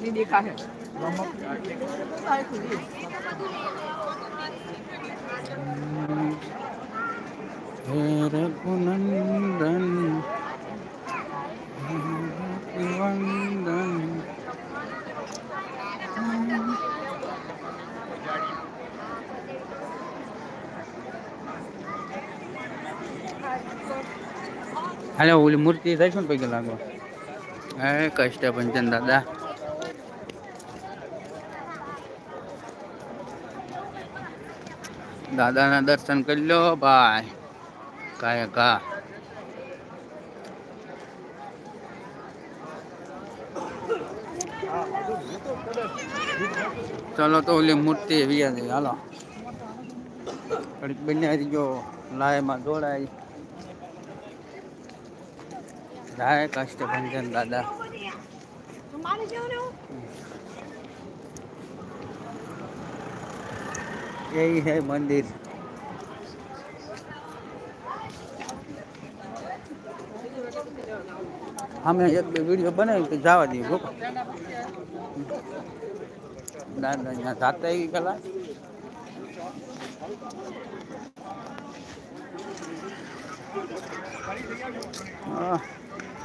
ની દેખાશે. રઘુનંદન વંદન ઓલી મૂર્તિ છે ને પૈકી લાગો હે કષ્ટ પંચન દાદા. દાદાના દર્શન કરી લો ભાઈ. કાય કા. ચલો તો ઓલી મૂર્તિ વિયા હાલો. ઘડીક બન્યા ગયો લાયમાં જોડાય. જય કષ્ટભંજન દાદા. એ હે મંદિર. અમે એક બે વીડિયો બનાવી તો જવા દઈએ ગો ના ના ત્યાં જાતા આવી પેલા હા.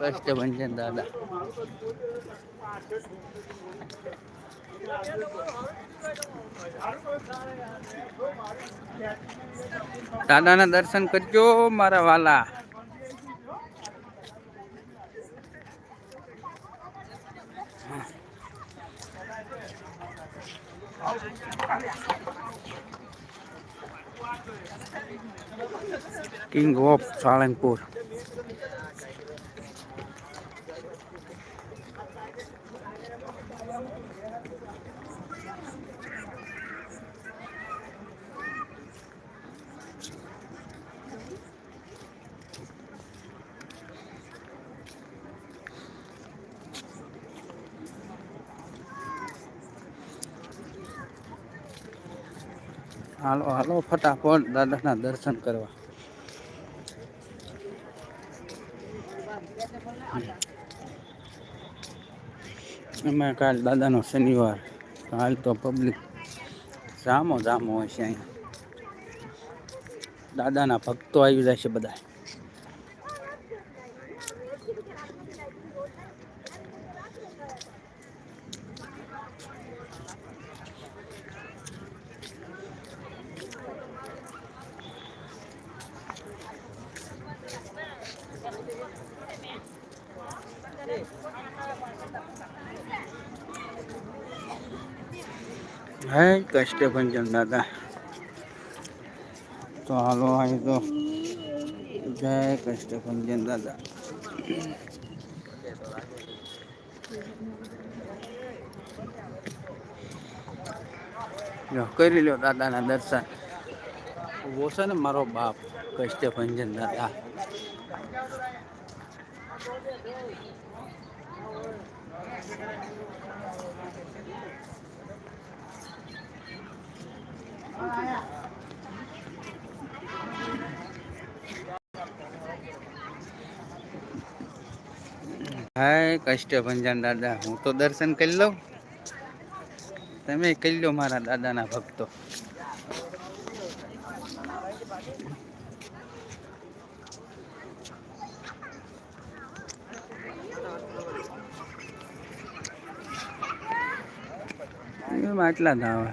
કષ્ટ ભંજન દાદા. દાદાના દર્શન કરજો મારા વાલા. કિંગ ઓફ સાળંગપુર હાલો હાલો, ફટાફટ દાદાના દર્શન કરવા. એમાં કાલ દાદાનો શનિવાર, કાલ તો પબ્લિક જામો જામો હોય છે અહીંયા. દાદાના ભક્તો આવી જાય છે બધા હે કષ્ટ ભંજન દાદા તો હાલો અહીં તો જય કષ્ટ ભંજન દાદા લો કરી લ્યો દાદાના દર્શન ઉભો છે ને મારો બાપ કષ્ટ ભંજન દાદા હાય કષ્ટ ભંજન દાદા હું તો દર્શન કરી લઉં તમે કરી લો મારા દાદાના ભક્તો એમ આટલા જ આવે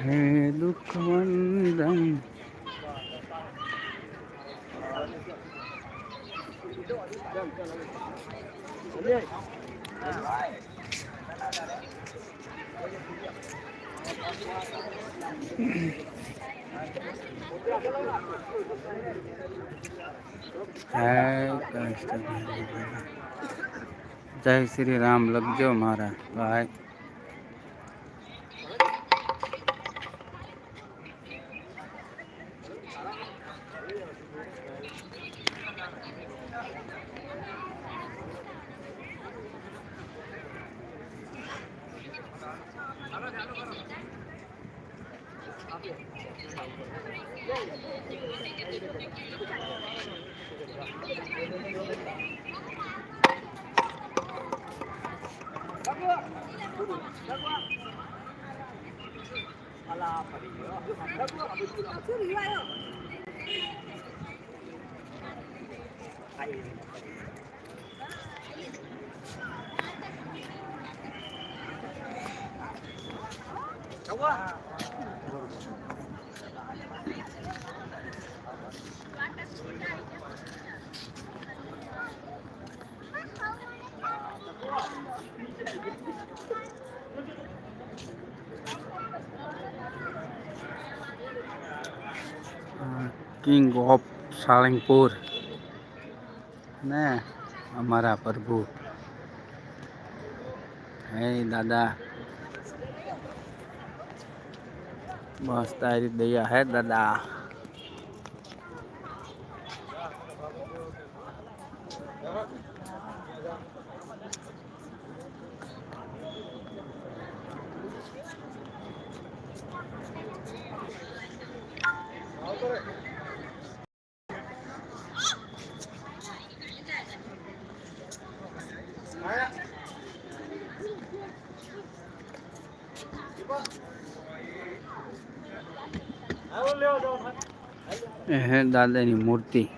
હે દુઃખ વંદન જય કૃષ્ણ જય શ્રી રામ લખજો મારા ભાઈ 大哥，大哥，阿拉发的牛，大哥发的牛，这里来咯。哎，કિંગ ઓફ સાળંગપુર ને અમારા પ્રભુ. હે દાદા. બસ તારી દયા. હે દાદા. એ દાદાની મૂર્તિ.